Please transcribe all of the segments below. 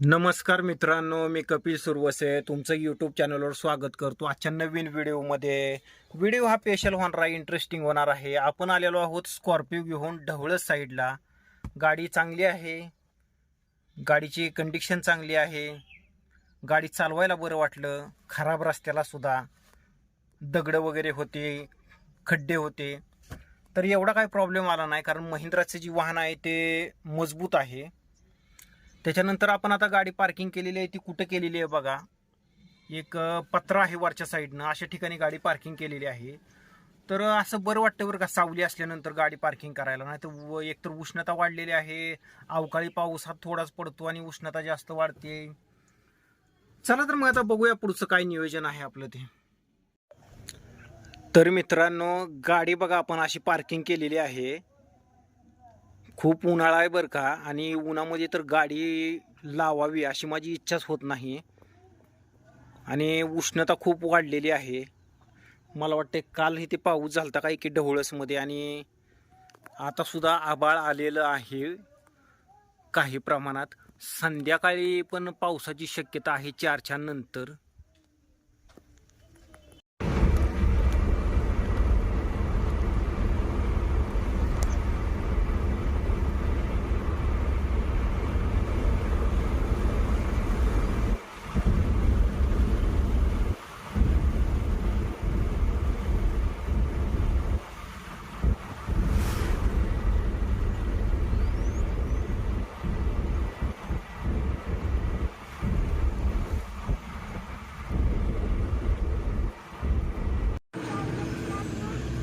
नमस्कार मित्रांनो मी कपिल सुरवसे. तुमचं यूट्यूब चॅनलवर स्वागत करतो आजच्या नवीन व्हिडिओमध्ये व्हिडिओ हा स्पेशल होणार आहे इंटरेस्टिंग होणार आहे. आपण आलेलो आहोत स्कॉर्पिओ घेऊन ढवळस साईडला गाडी चांगली आहे. गाडीची कंडिशन चांगली आहे. गाडी चालवायला बरं वाटलं. खराब रस्त्यालासुद्धा दगडं वगैरे होते खड्डे होते. तर एवढा काही प्रॉब्लेम आला नाही कारण महिंद्राचं जी वाहन आहे ते मजबूत आहे. त्याच्यानंतर आपण आता गाडी पार्किंग केलेली आहे ती कुठं केलेली आहे बघा. एक पत्रा आहे वरच्या साईडनं अशा ठिकाणी गाडी पार्किंग केलेली आहे. तर असं बरं वाटतं बरं का सावली असल्यानंतर गाडी पार्किंग करायला. नाही तर एकतर उष्णता वाढलेली आहे अवकाळी पाऊस हा थोडाच पडतो आणि उष्णता जास्त वाढते. चला तर मग आता बघूया पुढचं काय नियोजन आहे आपलं ते. तर मित्रांनो गाडी बघा आपण अशी पार्किंग केलेली आहे. खूप उन्हाळा आहे बरं का आणि उन्हामध्ये तर गाडी लावावी अशी माझी इच्छाच होत नाही. आणि उष्णता खूप वाढलेली आहे. मला वाटते काल इथे पाऊस झालता काय की ढवळसमध्ये आणि आतासुद्धा आबाळ आलेलं आहे काही प्रमाणात. संध्याकाळी पण पावसाची शक्यता आहे चारच्या नंतर.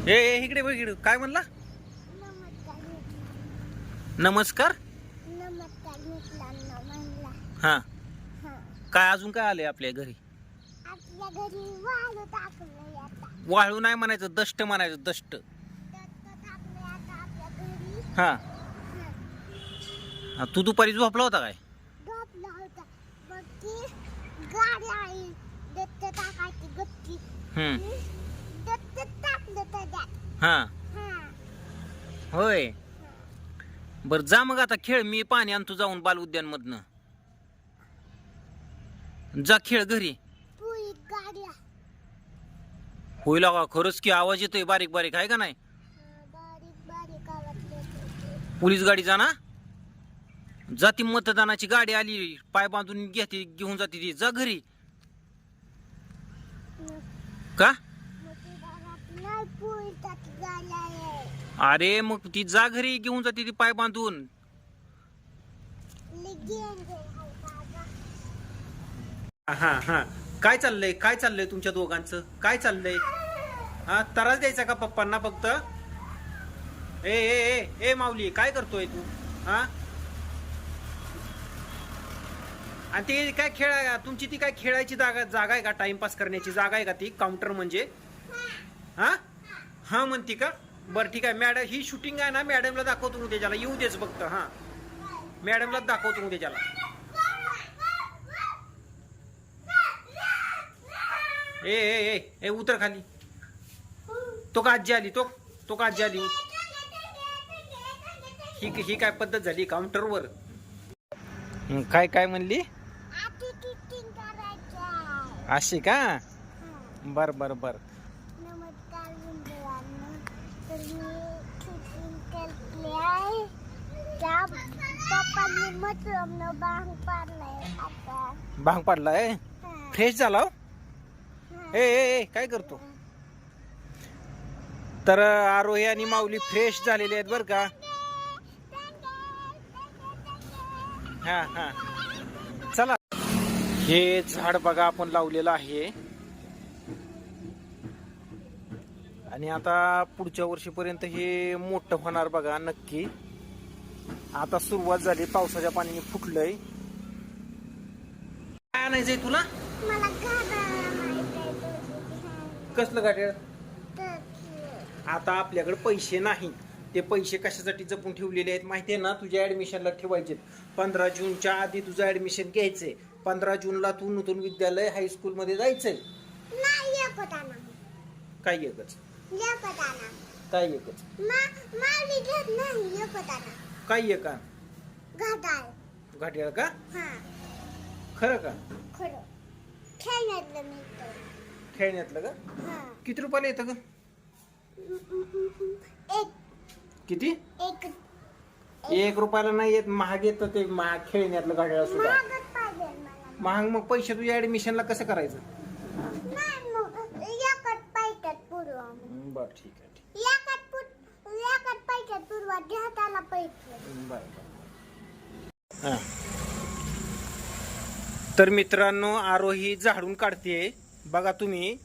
ए इकडे बघ इकडे. काय म्हणला? नमस्कार. हा. काय अजून काय आले आपल्या घरी? आपल्या घरी वाळू नाही म्हणायचं दष्ट म्हणायचं दष्ट. हा. तू दुपारी झोपला होता काय? हम्म. हा. होय. बर जा मग आता खेळ मी पाणी आणतो जाऊन बाल उद्यान मधनं जा खेळ घरी. होईल का खरंच की आवाज येतोय बारीक बारीक आहे का नाही. पोलीस गाडी जा ना. जा ती मतदानाची गाडी आली पाय बांधून घेते घेऊन जाते ती. जा घरी. का मग ती गावात नाही पुरी टाकी गाडी आहे अरे मग ती जा घरी घेऊन जाते ती पाय बांधून. हा हा. काय चाललंय? काय चाललंय तुमच्या दोघांचं? काय चाललंय? हा त्रास द्यायचा का पप्पांना फक्त? ए ए ए ए माऊली काय करतोय तू? हा? आणि ती काय खेळा तुमची ती काय खेळायची जागा जागा आहे का? टाइमपास करण्याची जागा आहे का ती? काउंटर म्हणजे? हा? हा म्हणती का? बरं ठीक आहे. मॅडम ही शूटिंग आहे ना मॅडमला दाखवतो मग त्याच्याला येऊ देच फक्त हा. मॅडमलाच दाखवतो मग त्याच्याला ए ए ए उतर खाली. तो का आजी आली? तो तो का आजी आली? ही ही काय पद्धत झाली? काउंटरवर. काय काय म्हणली? अशी का. बर बर बर. तर मी केली आहे त्या पप्पांनी पाडलाय आता भांग पाडलाय? फ्रेश झाला हो? ए ए ए काय करतो? तर आरोही आणि माऊली फ्रेश झालेले आहेत बर का? हा हा. चला. हे झाड बघा आपण लावलेलं आहे. आणि आता पुढच्या वर्षीपर्यंत हे मोठं होणार बघा नक्की. आता सुरुवात झाली पावसाच्या पाण्याने फुटलंय. काय आणायचंय तुला? कसलं गाडी तर आता आपल्याकडे पैसे नाही. ते पैसे कशासाठी जपून ठेवलेले आहेत माहिती आहे ना? तुझ्या ऍडमिशनला ठेवायचे पंधरा जूनच्या आधी तुझं ऍडमिशन घ्यायचंय. पंधरा जूनला तू नूतन विद्यालय हायस्कूलमध्ये जायचंय. काय एकच? काय एकच मा मावली घेत नाही काय एका? घाटाळ. का? हा. खरं का? खरं. खेळण्यातलं मी खेळण्यातलं का? हा. किती रुपयाला येतं का एक. किती? एक. एक रुपयाला नाही येत. महाग येतं ते महाग खेळण्यातलं घड्याळ सुद्धा. महागच पाहिजे मला. महाग मग पैसे तुझ्या ऍडमिशनला कसं करायचं नाही मग एकच पैशात पुरवा बर ठीक आहे ठीक एकच पुर एकच पैशात पुरवा घ्याताला पैसे बर हा तर मित्रांनो आरोही झाडून काढते बघा तुम्ही.